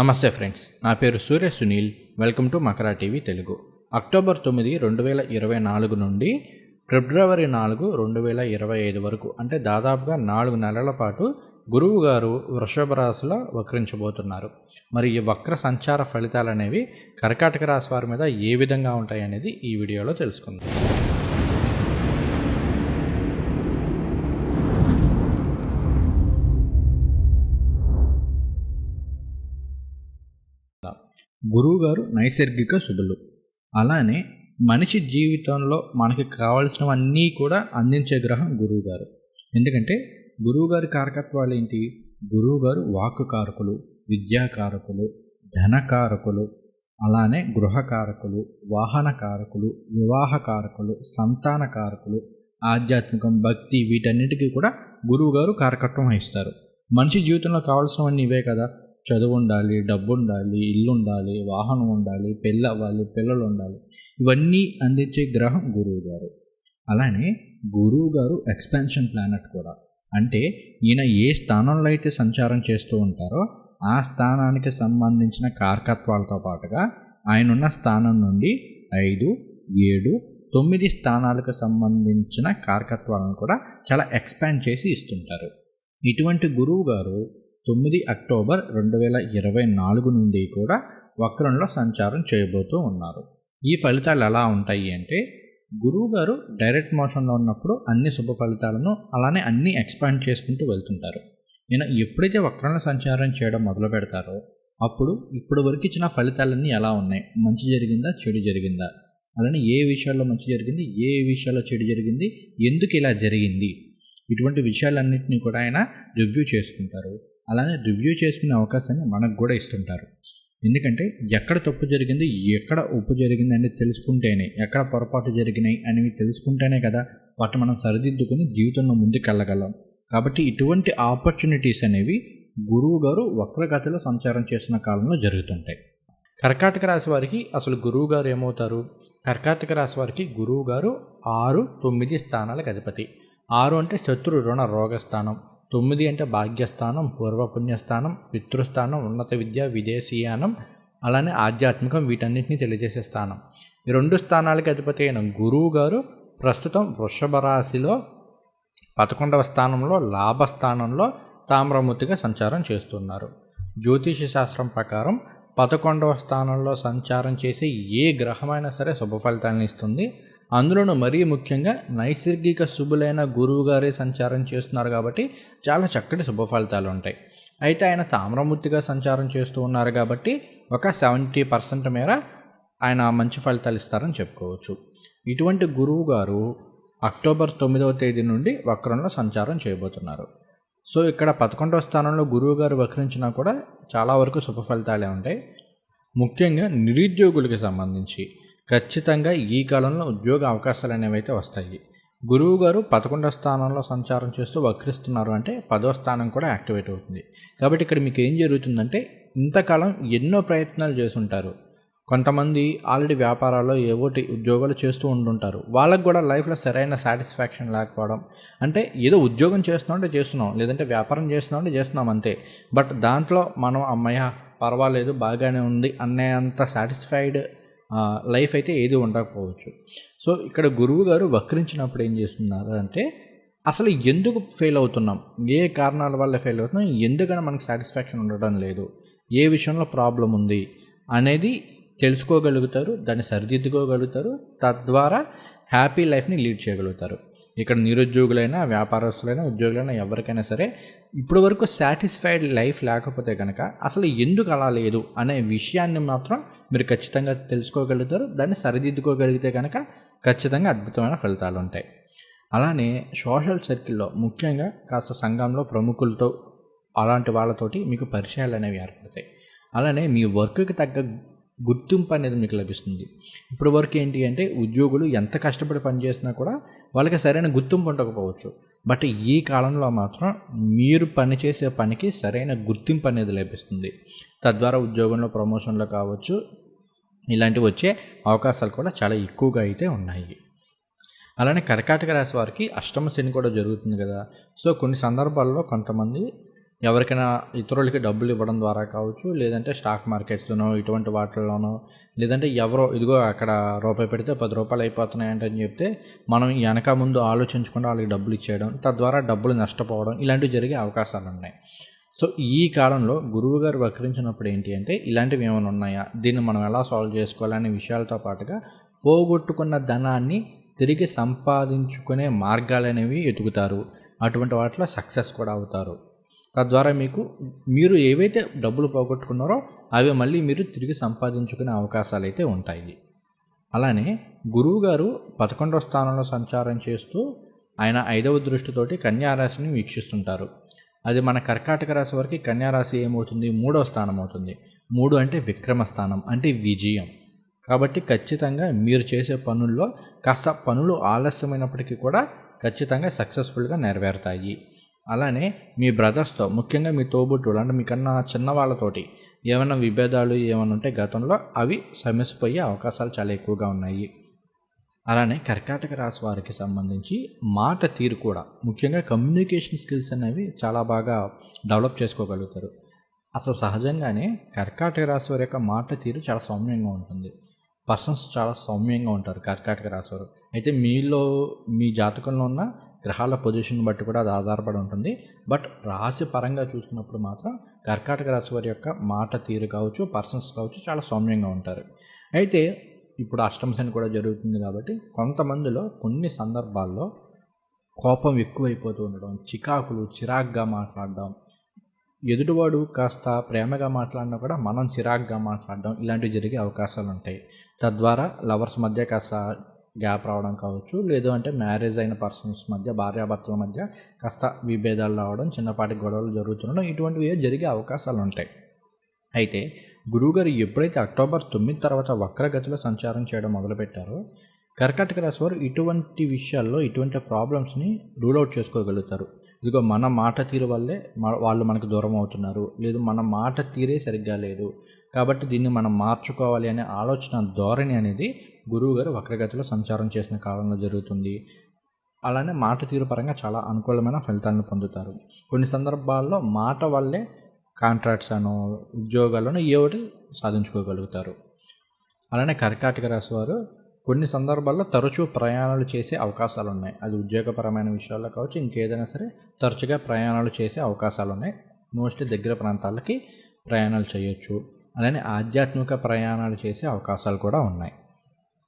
నమస్తే ఫ్రెండ్స్ నా పేరు Surya Sunil. Welcome to Makara TV Telugu. October తొమ్మిది రెండు వేల ఇరవై నాలుగు నుండి ఫిబ్రవరి నాలుగు రెండు వేల ఇరవై ఐదు వరకు అంటే దాదాపుగా నాలుగు నెలల పాటు గురువు గారు వృషభ రాశిలో వక్రించబోతున్నారు. మరి ఈ వక్ర సంచార ఫలితాలు అనేవి కర్కాటక రాశి వారి మీద ఏ విధంగా ఉంటాయి అనేది ఈ వీడియోలో తెలుసుకుందాం. గురువుగారు నైసర్గిక శుభులు అలానే మనిషి జీవితంలో మనకి కావాల్సినవన్నీ కూడా అందించే గ్రహం గురువుగారు. ఎందుకంటే గురువుగారి కారకత్వాలు ఏంటి గురువుగారు వాక్కు కారకులు విద్యాకారకులు ధనకారకులు అలానే గృహకారకులు వాహన కారకులు వివాహ కారకులు సంతాన కారకులు ఆధ్యాత్మికం భక్తి వీటన్నిటికీ కూడా గురువుగారు కారకత్వం వహిస్తారు. మనిషి జీవితంలో కావాల్సినవన్నీ ఇవే కదా? చదువు ఉండాలి డబ్బు ఉండాలి ఇల్లు ఉండాలి వాహనం ఉండాలి పెళ్ళి అవ్వాలి పిల్లలు ఉండాలి ఇవన్నీ అందించే గ్రహం గురువు గారు. అలానే గురువు గారు ఎక్స్పాన్షన్ ప్లానెట్ కూడా. అంటే ఈయన ఏ స్థానంలో అయితే సంచారం చేస్తూ ఉంటారో ఆ స్థానానికి సంబంధించిన కారకత్వాలతో పాటుగా ఆయన ఉన్న స్థానం నుండి ఐదు ఏడు తొమ్మిది స్థానాలకు సంబంధించిన కారకత్వాలను కూడా చాలా ఎక్స్పాండ్ చేసి ఇస్తుంటారు. ఇటువంటి గురువు గారు తొమ్మిది అక్టోబర్ రెండు వేల ఇరవై నాలుగు నుండి కూడా వక్రంలో సంచారం చేయబోతూ ఉన్నారు. ఈ ఫలితాలు ఎలా ఉంటాయి అంటే గురువు గారు డైరెక్ట్ మోషన్లో ఉన్నప్పుడు అన్ని శుభ ఫలితాలను అలానే అన్ని ఎక్స్పాండ్ చేసుకుంటూ వెళ్తుంటారు. నేను ఎప్పుడైతే వక్రంలో సంచారం చేయడం మొదలు పెడతారో అప్పుడు ఇప్పుడు వరకు ఇచ్చిన ఫలితాలన్నీ ఎలా ఉన్నాయి? మంచి జరిగిందా? చెడు జరిగిందా? అలానే ఏ విషయాల్లో మంచి జరిగింది? ఏ విషయాల్లో చెడు జరిగింది? ఎందుకు ఇలా జరిగింది? ఇటువంటి విషయాలన్నింటినీ కూడా ఆయన రివ్యూ చేసుకుంటారు. అలానే రివ్యూ చేసుకునే అవకాశాన్ని మనకు కూడా ఇస్తుంటారు. ఎందుకంటే ఎక్కడ తప్పు జరిగింది ఎక్కడ ఉప్పు జరిగింది అనేది తెలుసుకుంటేనే ఎక్కడ పొరపాటు జరిగినాయి అనేవి తెలుసుకుంటేనే కదా వాటిని మనం సరిదిద్దుకొని జీవితంలో ముందుకెళ్ళగలం. కాబట్టి ఇటువంటి ఆపర్చునిటీస్ అనేవి గురువు గారు వక్రగతిలో సంచారం చేసిన కాలంలో జరుగుతుంటాయి. కర్కాటక రాశి వారికి అసలు గురువు గారు ఏమవుతారు? కర్కాటక రాశి వారికి గురువు గారు ఆరు తొమ్మిది స్థానాలకు అధిపతి. ఆరు అంటే శత్రు రుణ రోగ స్థానం. తొమ్మిది అంటే భాగ్యస్థానం పూర్వపుణ్యస్థానం పితృస్థానం ఉన్నత విద్య విదేశీయానం అలానే ఆధ్యాత్మికం వీటన్నిటిని తెలియజేసే స్థానం. ఈ రెండు స్థానాలకి అధిపతి అయిన గురువు గారు ప్రస్తుతం వృషభ రాశిలో పదకొండవ స్థానంలో లాభస్థానంలో తామ్రమూర్తిగా సంచారం చేస్తున్నారు. జ్యోతిష శాస్త్రం ప్రకారం పదకొండవ స్థానంలో సంచారం చేసే ఏ గ్రహమైనా సరే శుభ ఫలితాలను ఇస్తుంది. అందులోనూ మరీ ముఖ్యంగా నైసర్గిక శుభులైన గురువుగారే సంచారం చేస్తున్నారు కాబట్టి చాలా చక్కటి శుభ ఫలితాలు ఉంటాయి. అయితే ఆయన తామ్రమూర్తిగా సంచారం చేస్తూ ఉన్నారు కాబట్టి ఒక సెవెంటీ పర్సెంట్ మేర ఆయన మంచి ఫలితాలు ఇస్తారని చెప్పుకోవచ్చు. ఇటువంటి గురువు గారు అక్టోబర్ తొమ్మిదవ తేదీ నుండి వక్రంలో సంచారం చేయబోతున్నారు. సో ఇక్కడ పదకొండవ స్థానంలో గురువు గారు వక్రించినా కూడా చాలా వరకు శుభ ఫలితాలే ఉంటాయి. ముఖ్యంగా నిరుద్యోగులకి సంబంధించి ఖచ్చితంగా ఈ కాలంలో ఉద్యోగ అవకాశాలు అనేవి అయితే వస్తాయి. గురువు గారు పదకొండవ స్థానంలో సంచారం చేస్తూ వక్రిస్తున్నారు అంటే పదో స్థానం కూడా యాక్టివేట్ అవుతుంది. కాబట్టి ఇక్కడ మీకు ఏం జరుగుతుందంటే ఇంతకాలం ఎన్నో ప్రయత్నాలు చేసుంటారు కొంతమంది ఆల్రెడీ వ్యాపారాల్లో ఏవోటి ఉద్యోగాలు చేస్తూ ఉంటుంటారు వాళ్ళకు కూడా లైఫ్లో సరైన సాటిస్ఫాక్షన్ లేకపోవడం. అంటే ఏదో ఉద్యోగం చేస్తున్నాం అంటే చేస్తున్నాం. లేదంటే వ్యాపారం చేస్తున్నాం అంటే చేస్తున్నాం అంతే. బట్ దాంట్లో మనం అమ్మయ్య పర్వాలేదు బాగానే ఉంది అన్నంత సాటిస్ఫైడ్ లైఫ్ అయితే ఏది ఉండకపోవచ్చు. సో ఇక్కడ గురువు గారు వక్రించినప్పుడు ఏం చేస్తున్నారు అంటే అసలు ఎందుకు ఫెయిల్ అవుతున్నాం? ఏ కారణాల వల్ల ఫెయిల్ అవుతున్నాం? ఎందుకని మనకు సాటిస్ఫాక్షన్ ఉండడం లేదు? ఏ విషయంలో ప్రాబ్లం ఉంది? అనేది తెలుసుకోగలుగుతారు దాన్ని సరిదిద్దుకోగలుగుతారు తద్వారా హ్యాపీ లైఫ్ని లీడ్ చేయగలుగుతారు. ఇక్కడ నిరుద్యోగులైనా వ్యాపారస్తులైనా ఉద్యోగులైనా ఎవరికైనా సరే ఇప్పటి వరకు సాటిస్ఫైడ్ లైఫ్ లేకపోతే కనుక అసలు ఎందుకు అలా లేదు అనే విషయాన్ని మాత్రం మీరు ఖచ్చితంగా తెలుసుకోగలుగుతారు. దాన్ని సరిదిద్దుకోగలిగితే కనుక ఖచ్చితంగా అద్భుతమైన ఫలితాలు ఉంటాయి. అలానే సోషల్ సర్కిల్లో ముఖ్యంగా కాస్త సంఘంలో ప్రముఖులతో అలాంటి వాళ్ళతోటి మీకు పరిచయాలు అనేవి ఏర్పడతాయి. అలానే మీ వర్క్కి తగ్గ గుర్తింపు అనేది మీకు లభిస్తుంది. ఇప్పటి వరకు ఏంటి అంటే ఉద్యోగులు ఎంత కష్టపడి పనిచేసినా కూడా వాళ్ళకి సరైన గుర్తింపు ఉండకపోవచ్చు. బట్ ఈ కాలంలో మాత్రం మీరు పనిచేసే పనికి సరైన గుర్తింపు అనేది లభిస్తుంది. తద్వారా ఉద్యోగంలో ప్రమోషన్లు కావచ్చు ఇలాంటివి వచ్చే అవకాశాలు కూడా చాలా ఎక్కువగా అయితే ఉన్నాయి. అలానే కర్కాటక రాశి వారికి అష్టమ శని కూడా జరుగుతుంది కదా. సో కొన్ని సందర్భాల్లో కొంతమంది ఎవరికైనా ఇతరులకి డబ్బులు ఇవ్వడం ద్వారా కావచ్చు లేదంటే స్టాక్ మార్కెట్స్లోనో ఇటువంటి వాటిల్లోనో లేదంటే ఎవరో ఇదిగో అక్కడ రూపాయి పెడితే పది రూపాయలు అయిపోతున్నాయంటని చెప్తే మనం వెనక ముందు ఆలోచించకుండా వాళ్ళకి డబ్బులు ఇచ్చేయడం తద్వారా డబ్బులు నష్టపోవడం ఇలాంటివి జరిగే అవకాశాలు ఉన్నాయి. సో ఈ కాలంలో గురువు గారు వక్రించినప్పుడు ఏంటి అంటే ఇలాంటివి ఏమైనా ఉన్నాయా? దీన్ని మనం ఎలా సాల్వ్ చేసుకోవాలనే విషయాలతో పాటుగా పోగొట్టుకున్న ధనాన్ని తిరిగి సంపాదించుకునే మార్గాలు అనేవి ఎతుకుతారు అటువంటి వాటిలో సక్సెస్ కూడా అవుతారు. తద్వారా మీకు మీరు ఏవైతే డబ్బులు పోగొట్టుకున్నారో అవి మళ్ళీ మీరు తిరిగి సంపాదించుకునే అవకాశాలు అయితే ఉంటాయి. అలానే గురువు గారు పదకొండవ స్థానంలో సంచారం చేస్తూ ఆయన ఐదవ దృష్టితోటి కన్యారాశిని వీక్షిస్తుంటారు. అది మన కర్కాటక రాశి వరకు కన్యారాశి ఏమవుతుంది? మూడవ స్థానం అవుతుంది. మూడు అంటే విక్రమ స్థానం అంటే విజయం. కాబట్టి ఖచ్చితంగా మీరు చేసే పనుల్లో కాస్త పనులు ఆలస్యమైనప్పటికీ కూడా ఖచ్చితంగా సక్సెస్ఫుల్గా నెరవేరుతాయి. అలానే మీ బ్రదర్స్తో ముఖ్యంగా మీ తోబుట్టులు అంటే మీకన్నా చిన్న వాళ్ళతోటి ఏమైనా విభేదాలు ఏమైనా ఉంటే గతంలో అవి సమసిపోయే అవకాశాలు చాలా ఎక్కువగా ఉన్నాయి. అలానే కర్కాటక రాశి వారికి సంబంధించి మాట తీరు కూడా ముఖ్యంగా కమ్యూనికేషన్ స్కిల్స్ అనేవి చాలా బాగా డెవలప్ చేసుకోగలుగుతారు. అసలు సహజంగానే కర్కాటక రాశి వారి యొక్క మాట తీరు చాలా సౌమ్యంగా ఉంటుంది. పర్సన్స్ చాలా సౌమ్యంగా ఉంటారు కర్కాటక రాశి వారు. అయితే మీలో మీ జాతకంలో ఉన్న గ్రహాల పొజిషన్ బట్టి కూడా అది ఆధారపడి ఉంటుంది. బట్ రాశి పరంగా చూసుకున్నప్పుడు మాత్రం కర్కాటక రాశి వారి యొక్క మాట తీరు కావచ్చు పర్సన్స్ కావచ్చు చాలా సౌమ్యంగా ఉంటారు. అయితే ఇప్పుడు అష్టమశని కూడా జరుగుతుంది కాబట్టి కొంతమందిలో కొన్ని సందర్భాల్లో కోపం ఎక్కువైపోతూ ఉండడం చికాకులు చిరాగ్గా మాట్లాడడం ఎదుటివాడు కాస్త ప్రేమగా మాట్లాడినా కూడా మనం చిరాగ్గా మాట్లాడడం ఇలాంటివి జరిగే అవకాశాలు ఉంటాయి. తద్వారా లవర్స్ మధ్య కాస్త గ్యాప్ రావడం కావచ్చు. లేదు అంటే మ్యారేజ్ అయిన పర్సన్స్ మధ్య భార్యాభర్తల మధ్య కాస్త విభేదాలు రావడం చిన్నపాటి గొడవలు జరుగుతుండడం ఇటువంటివి జరిగే అవకాశాలు ఉంటాయి. అయితే గురువుగారు ఎప్పుడైతే అక్టోబర్ తొమ్మిది తర్వాత వక్రగతిలో సంచారం చేయడం మొదలుపెట్టారో కర్కాటక రాశి వారు ఇటువంటి విషయాల్లో ఇటువంటి ప్రాబ్లమ్స్ని రూల్ అవుట్ చేసుకోగలుగుతారు. ఇదిగో మన మాట తీరు వల్లే వాళ్ళు మనకు దూరం అవుతున్నారు. లేదు మన మాట తీరే సరిగ్గా లేదు. కాబట్టి దీన్ని మనం మార్చుకోవాలి అనే ఆలోచన ధోరణి అనేది గురువు గారు వక్రగతిలో సంచారం చేసిన కాలంలో జరుగుతుంది. అలానే మాట తీరు పరంగా చాలా అనుకూలమైన ఫలితాలను పొందుతారు. కొన్ని సందర్భాల్లో మాట వల్లే కాంట్రాక్ట్స్ అను ఉద్యోగాలను ఏ ఒకటి సాధించుకోగలుగుతారు. అలానే కర్కాటక రాశి వారు కొన్ని సందర్భాల్లో తరచూ ప్రయాణాలు చేసే అవకాశాలు ఉన్నాయి. అది ఉద్యోగపరమైన విషయాల్లో కావచ్చు ఇంకేదైనా సరే తరచుగా ప్రయాణాలు చేసే అవకాశాలు ఉన్నాయి. మోస్ట్లీ దగ్గర ప్రాంతాలకి ప్రయాణాలు చేయొచ్చు. అలానే ఆధ్యాత్మిక ప్రయాణాలు చేసే అవకాశాలు కూడా ఉన్నాయి.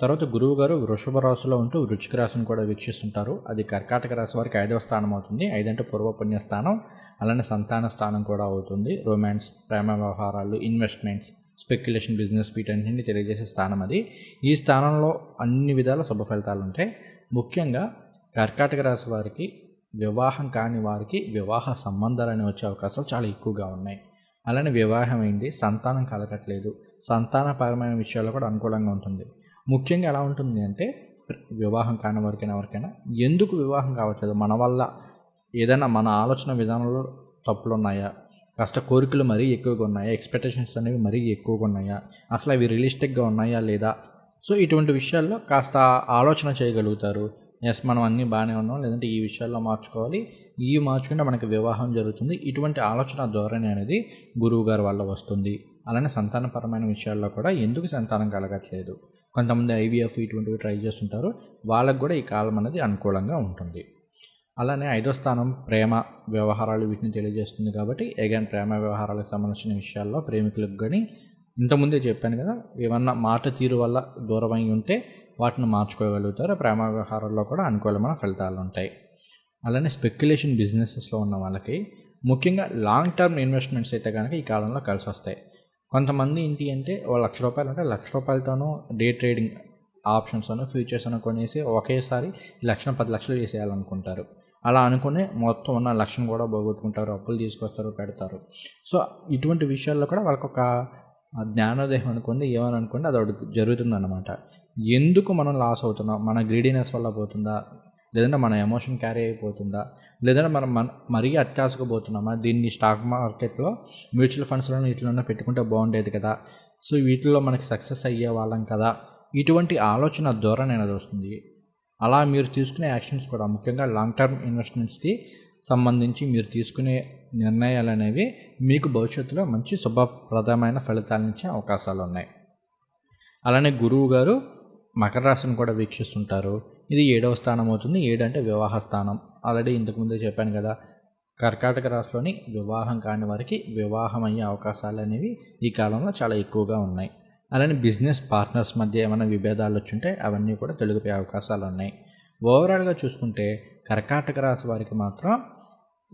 తర్వాత గురువు గారు వృషభ రాశిలో ఉంటూ వృచ్చిక రాశిని కూడా వీక్షిస్తుంటారు. అది కర్కాటక రాశి వారికి ఐదవ స్థానం అవుతుంది. ఐదంటే పూర్వపుణ్య స్థానం అలానే సంతాన స్థానం కూడా అవుతుంది. రొమాన్స్ ప్రేమ వ్యవహారాలు ఇన్వెస్ట్మెంట్స్ స్పెక్యులేషన్ బిజినెస్ వీటన్నింటినీ తెలియజేసే స్థానం అది. ఈ స్థానంలో అన్ని విధాల శుభ ఫలితాలు ఉంటాయి. ముఖ్యంగా కర్కాటక రాశి వారికి వివాహం కాని వారికి వివాహ సంబంధాలు వచ్చే అవకాశాలు చాలా ఎక్కువగా ఉన్నాయి. అలానే వివాహం అయింది సంతానం కలగట్లేదు. సంతానపరమైన విషయాల్లో కూడా అనుకూలంగా ఉంటుంది. ముఖ్యంగా ఎలా ఉంటుంది అంటే వివాహం కాని వారికైనా ఎవరికైనా ఎందుకు వివాహం కావట్లేదు? మన వల్ల ఏదైనా మన ఆలోచన విధానంలో తప్పులు ఉన్నాయా? కాస్త కోరికలు మరీ ఎక్కువగా ఉన్నాయా? ఎక్స్పెక్టేషన్స్ అనేవి మరీ ఎక్కువగా ఉన్నాయా? అసలు అవి రియలిస్టిక్గా ఉన్నాయా లేదా? సో ఇటువంటి విషయాల్లో కాస్త ఆలోచన చేయగలుగుతారు. ఎస్ మనం అన్నీ బాగానే ఉన్నాం లేదంటే ఈ విషయాల్లో మార్చుకోవాలి. ఇవి మార్చుకుంటే మనకి వివాహం జరుగుతుంది. ఇటువంటి ఆలోచన ధోరణి అనేది గురువు గారి వల్ల వస్తుంది. అలానే సంతానపరమైన విషయాల్లో కూడా ఎందుకు సంతానం కలగట్లేదు? కొంతమంది ఐవీఎఫ్ ఇటువంటివి ట్రై చేస్తుంటారు. వాళ్ళకు కూడా ఈ కాలం అనేది అనుకూలంగా ఉంటుంది. అలానే ఐదో స్థానం ప్రేమ వ్యవహారాలు వీటిని తెలియజేస్తుంది కాబట్టి అగైన్ ప్రేమ వ్యవహారాలకు సంబంధించిన విషయాల్లో ప్రేమికులకు కానీ ఇంతకుముందే చెప్పాను కదా ఏమన్నా మాట తీరు వల్ల దూరమై ఉంటే వాటిని మార్చుకోగలుగుతారు. ప్రేమ వ్యవహారాల్లో కూడా అనుకూలమైన ఫలితాలు ఉంటాయి. అలానే స్పెక్యులేషన్ బిజినెసెస్లో ఉన్న వాళ్ళకి ముఖ్యంగా లాంగ్ టర్మ్ ఇన్వెస్ట్మెంట్స్ అయితే కనుక ఈ కాలంలో కలిసి వస్తాయి కొంతమంది ఏంటి అంటే ఒక లక్ష రూపాయలు అంటే లక్ష రూపాయలతోనూ డే ట్రేడింగ్ ఆప్షన్స్ అను ఫ్యూచర్స్ అను కొనేసి ఒకేసారి లక్షణ పది లక్షలు చేసేయాలనుకుంటారు. అలా అనుకునే మొత్తం ఉన్న లక్ష్యం కూడా పోగొట్టుకుంటారు అప్పులు తీసుకొస్తారు పెడతారు. సో ఇటువంటి విషయాల్లో కూడా వాళ్ళకి ఒక జ్ఞానోదయం అనుకోండి ఏమని అనుకోండి అది ఒకటి జరుగుతుందన్నమాట. ఎందుకు మనం లాస్ అవుతున్నాం? మన గ్రీడీనెస్ వల్ల పోతుందా? లేదంటే మన ఎమోషన్ క్యారీ అయిపోతుందా? లేదంటే మనం మన మరీ అత్యాశకు పోతున్నామా దీన్ని స్టాక్ మార్కెట్లో మ్యూచువల్ ఫండ్స్లో ఇట్లన్నా పెట్టుకుంటే బాగుండేది కదా. సో వీటిల్లో మనకి సక్సెస్ అయ్యే వాళ్ళం కదా. ఇటువంటి ఆలోచన ధోరణి అనేది వస్తుంది. అలా మీరు తీసుకునే యాక్షన్స్ కూడా ముఖ్యంగా లాంగ్ టర్మ్ ఇన్వెస్ట్మెంట్స్కి సంబంధించి మీరు తీసుకునే నిర్ణయాలు అనేవి మీకు భవిష్యత్తులో మంచి శుభప్రదమైన ఫలితాలనిచ్చే అవకాశాలు ఉన్నాయి. అలానే గురువు గారు మకర రాశిని కూడా వీక్షిస్తుంటారు. ఇది ఏడవ స్థానం అవుతుంది. ఏడు అంటే వివాహ స్థానం. ఆల్రెడీ ఇంతకుముందే చెప్పాను కదా కర్కాటక రాశిలోని వివాహం కాని వారికి వివాహం అయ్యే అవకాశాలు అనేవి ఈ కాలంలో చాలా ఎక్కువగా ఉన్నాయి. అలానే బిజినెస్ పార్ట్నర్స్ మధ్య ఏమైనా విభేదాలు వచ్చుంటే అవన్నీ కూడా తొలగిపోయే అవకాశాలు ఉన్నాయి. ఓవరాల్గా చూసుకుంటే కర్కాటక రాశి వారికి మాత్రం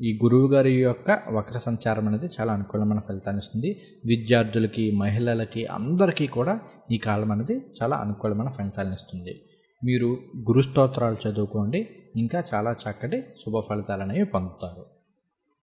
ఈ గురువు గారి యొక్క వక్ర సంచారం అనేది చాలా అనుకూలమైన ఫలితాన్ని ఇస్తుంది. విద్యార్థులకి మహిళలకి అందరికీ కూడా ఈ కాలం అనేది చాలా అనుకూలమైన ఫలితాలను ఇస్తుంది. మీరు గురుస్తోత్రాలు చదువుకోండి ఇంకా చాలా చక్కటి శుభ ఫలితాలు అనేవి పొందుతారు.